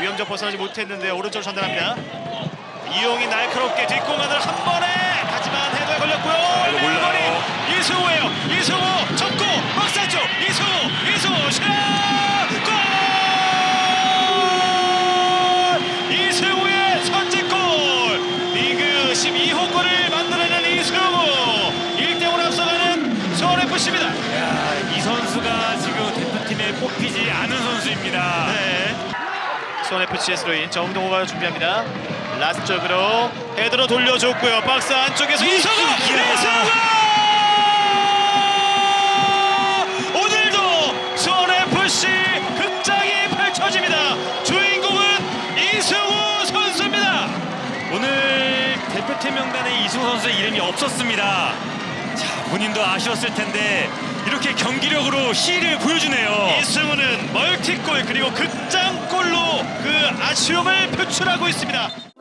위험적 벗어나지 못했는데 오른쪽 전달합니다. 이용이 날카롭게 뒷공간을 한 번에 하지만 헤더에 걸렸고요. 몰라요. 밀거리 이승우예요. 이승우 접고 박사 쪽 이승우 이승우 슛! 골! 이승우의 선제골! 리그 12호 골을 만들어낸 이승우 1대5로 앞서가는 서울FC입니다. 야, 이 선수가 지금 대표팀에 뽑히지 않은 선수입니다. 네. 손FC의 스로인 정동호가 준비합니다. 라스 쪽으로 헤드로 돌려줬고요. 박스 안쪽에서 이승우! 이승우! 오늘도 손FC 극장이 펼쳐집니다. 주인공은 이승우 선수입니다. 오늘 대표팀 명단에 이승우 선수의 이름이 없었습니다. 자, 본인도 아쉬웠을 텐데 이렇게 경기력으로 시를 보여주네요. 이승우는 멀티골 그리고 극장골로 그 아쉬움을 표출하고 있습니다.